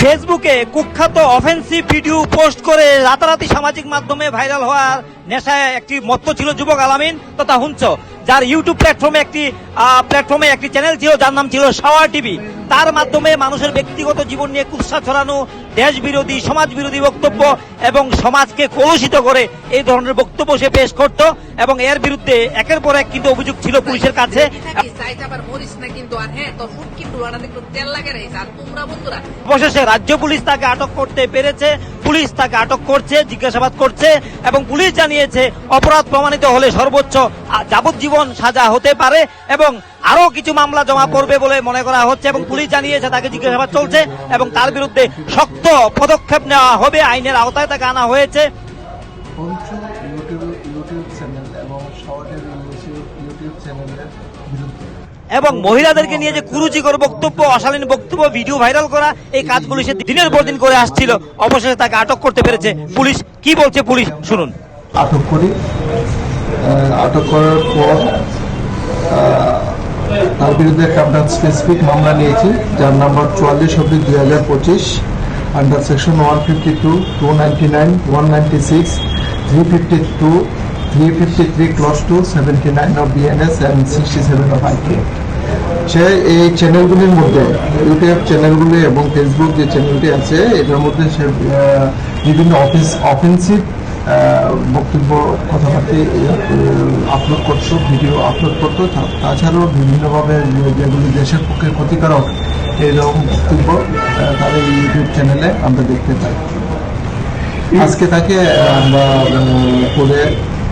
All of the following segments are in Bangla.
ফেসবুকে কুখ্যাত অফেন্সিভ ভিডিও পোস্ট করে রাতারাতি সামাজিক মাধ্যমে ভাইরাল হওয়ার নেশায় একটি মত্ত ছিল যুবক আলামিন। তথা হুঞ্চ যার ইউটিউব প্ল্যাটফর্মে একটি প্ল্যাটফর্মে একটি চ্যানেল ছিল, যার নাম ছিল সাওয়ার টিভি তার মাধ্যমে মানুষের ব্যক্তিগত জীবন নিয়ে কুৎসা ছড়ানো দেশ বিরোধী সমাজ বিরোধী বক্তব্য এবং সমাজকে কলুষিত করে এই ধরনের বক্তব্য সে পেশ করত এবং এর বিরুদ্ধে একের পর এক কিন্তু অভিযোগ ছিল পুলিশের কাছে। অবশেষে রাজ্য পুলিশ তাকে আটক করতে পেরেছে। পুলিশ তাকে আটক করছে, জিজ্ঞাসাবাদ করছে এবং পুলিশ জানিয়েছে অপরাধ প্রমাণিত হলে সর্বোচ্চ যাবজ্জীবন সাজা হতে পারে এবং আরও কিছু মামলা জমা পড়বে বলে মনে করা হচ্ছে এবং পুলিশ জানিয়েছে তাকে জিজ্ঞাসাবাদ চলছে এবং তার বিরুদ্ধে শক্ত পদক্ষেপ নেওয়া হবে। আইনের আওতায় তাকে আনা হয়েছে। এবং মহিলাদেরকে নিয়ে যে কুরুচিকর বক্তব্য, অশালীন বক্তব্য, ভিডিও ভাইরাল করা, এই কাজগুলি সে দিনের পর দিন করে আসছিল। অবশেষে তাকে আটক করতে পেরেছে পুলিশ। কি বলছে পুলিশ? শুনুন। আটক করি। আটক করার পর তার বিরুদ্ধে একটা আমরা স্পেসিফিক মামলা নিয়েছি, যার নাম্বার চুয়াল্লিশ অব্দি দুই হাজার পঁচিশ under section one fifty two two ninety nine one ninety six three fifty two three fifty three clause two seventy nine of BNS and sixty seven of IK সে এই চ্যানেলগুলির মধ্যে ইউটিউব চ্যানেলগুলি এবং ফেসবুক যে চ্যানেলটি আছে, এটার মধ্যে সে বিভিন্ন অফিস অফেন্সিভ বক্তব্য, কথাবার্তা আপলোড করতো ভিডিও আপলোড করতো তাছাড়াও বিভিন্নভাবে যেগুলি দেশের পক্ষে ক্ষতিকারক এইরকম বক্তব্য তাদের ইউটিউব চ্যানেলে আমরা দেখতে পাই। আজকে তাকে আমরা করে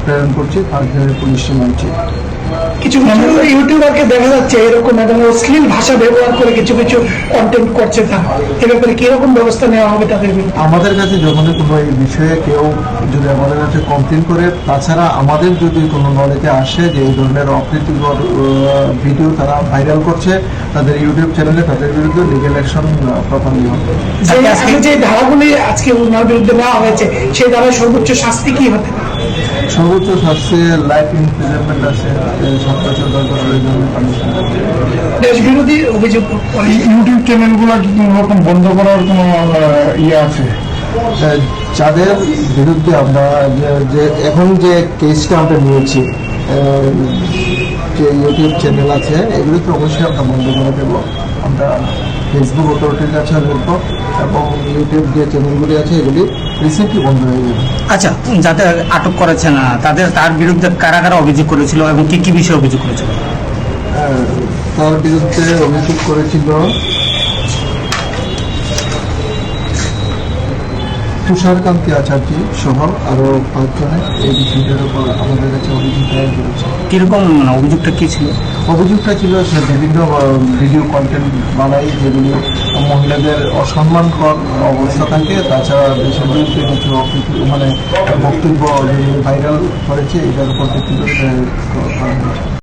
প্রেরণ করছি পাঁচজনের পুলিশ মানছি কিছু কিছু ইউটিউবারকে দেখা যাচ্ছে এরকম একদম অশ্লীল ভাষা ব্যবহার করে কিছু কিছু কন্টেন্ট করছে তারা এ ব্যাপারে কীরকম ব্যবস্থা নেওয়া হবে তাদের আমাদের কাছে যখন কোনো এই বিষয়ে কেউ যদি আমাদের কাছে কমপ্লেন করে তাছাড়া আমাদের যদি কোনো নলেজে আসে যে এই ধরনের অপ্রীতিকর ভিডিও তারা ভাইরাল করছে তাদের ইউটিউব চ্যানেলে তাদের বিরুদ্ধে লিগেল অ্যাকশন প্রপারলি হবে। যে আজকে যে ধারাগুলি আজকে ওনার বিরুদ্ধে নেওয়া হয়েছে সেই ধারায় সর্বোচ্চ শাস্তি কি হতে? সর্বোচ্চ শাস্তি লাইফ ইমপ্রিজনমেন্ট আছে। দশ বিরোধী অভিযোগ ইউটিউব চ্যানেলগুলো কি কোনো রকম বন্ধ করার কোনো আহ, ইয়ে আছে? যাদের বিরুদ্ধে আমরা যে- এখন যে কেসটা আমরা নিয়েছি আহ, যে ইউটিউব চ্যানেল আছে এগুলো তো অবশ্যই আমরা বন্ধ করে দেবো। আমরা ফেসবুক অথরিটির কাছে লিখব এবং ইউটিউব যে চ্যানেলগুলি আছে এগুলি রিসেন্টলি বন্ধ হয়ে যাবে আচ্ছা যাদের আটক করেছে না তাদের তার বিরুদ্ধে কারা কারা অভিযোগ করেছিল এবং কি কি বিষয়ে অভিযোগ করেছিল? তার বিরুদ্ধে অভিযোগ করেছিল তুষারকান্তি আচার্য সহ আরও পাঁচজনে এই বিষয়টার উপর আমাদের কাছে অভিযোগ দায়ের করেছে। কীরকম মানে অভিযোগটা কি ছিল? অভিযোগটা ছিল সে বিভিন্ন ভিডিও কন্টেন্ট বানাই যেগুলি মহিলাদের অসম্মানকর অবস্থা থাকে। তাছাড়া দেশের বিরুদ্ধে কিছু মানে বক্তব্য ভাইরাল করেছে এটার উপর ভিত্তি করে